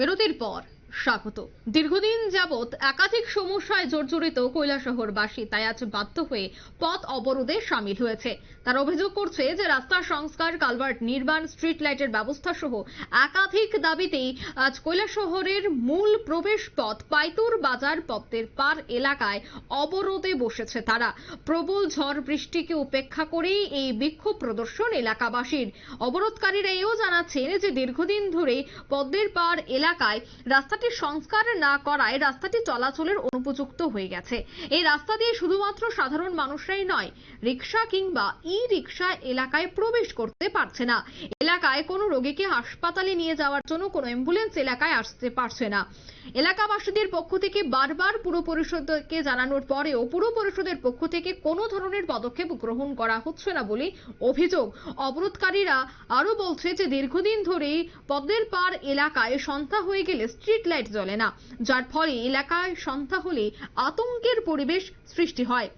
বিরতির পর। স্বাগত। দীর্ঘদিন যাবৎ একাধিক সমস্যায় জর্জরিত কৈলাসহরবাসী তাই আজ বাধ্য হয়ে পথ অবরোধে সামিল হয়েছে। তারা অভিযোগ করছে যে রাস্তা সংস্কার, কালভার্ট নির্মাণ স্ট্রিট লাইটের ব্যবস্থা সহ একাধিক দাবিতেই আজ কৈলাসহরের মূল প্রবেশ পথ পাইতুর বাজার পথের পার এলাকায় অবরোধে বসেছে তারা। প্রবল ঝড় বৃষ্টিকে উপেক্ষা করেই এই বিক্ষোভ প্রদর্শন এলাকাবাসীর। অবরোধকারীরা এও জানাচ্ছেন যে, দীর্ঘদিন ধরে পদ্মের পার এলাকায় রাস্তাটি সংস্কার না করায় রাস্তাটি চলাচলের অনুপযুক্ত হয়ে গেছে। এই রাস্তা দিয়ে শুধুমাত্র সাধারণ মানুষরাই নয় রিক্সা কিংবা ই রিক্সা এলাকায় প্রবেশ করতে পারছে না। এলাকায় কোনো রোগীকে হাসপাতালে নিয়ে যাওয়ার জন্য কোনো অ্যাম্বুলেন্স এলাকায় আসতে পারছে না। এলাকাবাসীদের পক্ষ থেকে বারবার পুর পরিষদকে জানানোর পরেও পুর পরিষদের পক্ষ থেকে কোনো ধরনের পদক্ষেপ গ্রহণ করা হচ্ছে না বলে অভিযোগ। অবরোধকারীরা আরও বলছে যে, দীর্ঘদিন ধরেই পদ্মের পার এলাকায় সন্ধ্যা হয়ে গেলে স্ট্রিট লাইট জ্বলে না, যার ফলে এলাকায় সন্ধ্যা হলে আতঙ্কের পরিবেশ সৃষ্টি হয়।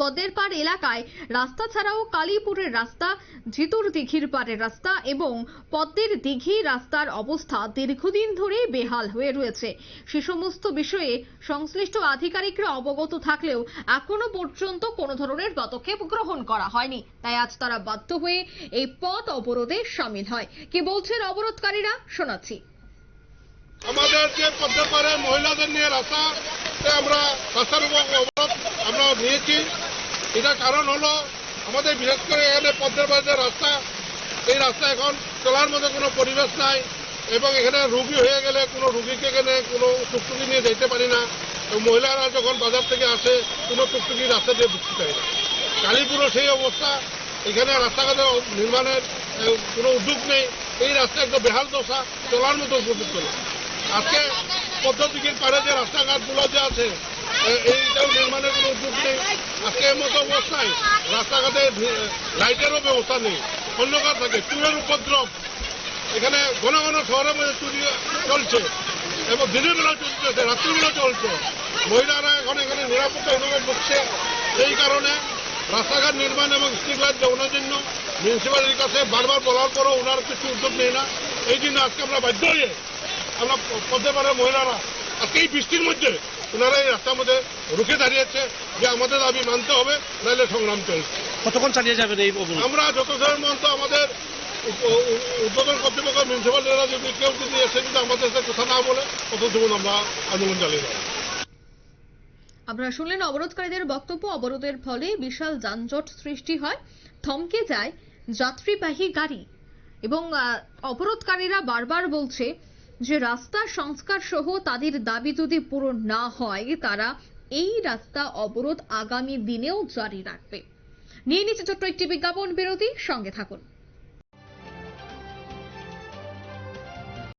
পদ্মের পাড় এলাকায় রাস্তা ছাড়াও কালীপুরের রাস্তা, ঝিতুর দিঘির পাড়ের রাস্তা এবং পদ্মের দিঘি রাস্তার অবস্থা দীর্ঘদিন ধরেই বেহাল হয়ে রয়েছে। সে সমস্ত বিষয়ে সংশ্লিষ্ট আধিকারিকরা অবগত থাকলেও এখনও পর্যন্ত কোনো ধরনের পদক্ষেপ গ্রহণ করা হয়নি। তাই আজ তারা বাধ্য হয়ে এই পথ অবরোধে সামিল হয়। কি বলছেন অবরোধকারীরা? শোনাচ্ছি। যে পদ্মপাড়ে মহিলাদের নিয়ে রাস্তা আমরা রাস্তার অবরোধ আমরা নিয়েছি। এটার কারণ হলো আমাদের বিশেষ করে এখানে পদ্মের বাড়িতে রাস্তা, এই রাস্তা এখন চলার মতো কোনো পরিবেশ নাই এবং এখানে রুগী হয়ে গেলে কোনো রুগীকে এখানে কোনো টুকটুকি নিয়ে যেতে পারি না। মহিলারা যখন বাজার থেকে আসে, কোনো টুকটুকি রাস্তা দিয়ে ঢুকতে চায় না। কালীপুরও সেই অবস্থা, এখানে রাস্তাঘাট নির্মাণের কোনো উদ্যোগ নেই। এই রাস্তা একদম বেহাল দশা, চলার মতো উপযুক্ত না। আজকে পদ্ধতির পারে যে রাস্তাঘাটগুলো যে আছে এইটাও নির্মাণের কোনো উদ্যোগ নেই, আজকে মতো অবস্থায় রাস্তাঘাটে লাইটেরও ব্যবস্থা নেই, অন্ধকার থাকে চুরের উপদ্রব। এখানে ঘন ঘন মধ্যে চুরি চলছে, এবং দিনের বেলা চলছে রাত্রিবেলা চলছে। মহিলারা এখন এখানে নিরাপত্তাহীনভাবে ঢুকছে, এই কারণে রাস্তাঘাট নির্মাণ এবং স্ট্রিট লাইট দেওয়ানোর জন্য মিউনিসিপ্যালিটির কাছে বারবার বলার পরও ওনার কিছু উদ্যোগ নেই না। এই জন্য আজকে আমরা বাধ্য হয়ে আমরা পদ্মে পারে মহিলারা। আজকে এই বৃষ্টির মধ্যে ওনারা এই রাস্তার মধ্যে রুখে দাঁড়িয়েছে যে আমাদের দাবি মানতে হবে নাহলে সংগ্রাম চলছে কতক্ষণ চালিয়ে যাবেন এই আমরা যত মন্ত আমাদের উদ্বোধন কর্তৃপক্ষ মিউনিসিপালিটিরা যদি কেউ যদি এসে যদি আমাদের সাথে কথা না বলে তত সময় আমরা আন্দোলন চালিয়ে যাব। আপনারা শুনলেন অবরোধকারীদের বক্তব্য। অবরোধের ফলে বিশাল যানজট সৃষ্টি হয়। থমকে যায় যাত্রীবাহী গাড়ি। এবং অবরোধকারীরা বারবার বলছে যে রাস্তা সংস্কার সহ তাদের দাবি যদি পূরণ না হয়, তারা এই রাস্তা অবরোধ আগামী দিনেও জারি রাখবে। নিয়ে নিচ্ছে ছোট্ট একটি বিজ্ঞাপন, বিরতি, সঙ্গে থাকুন।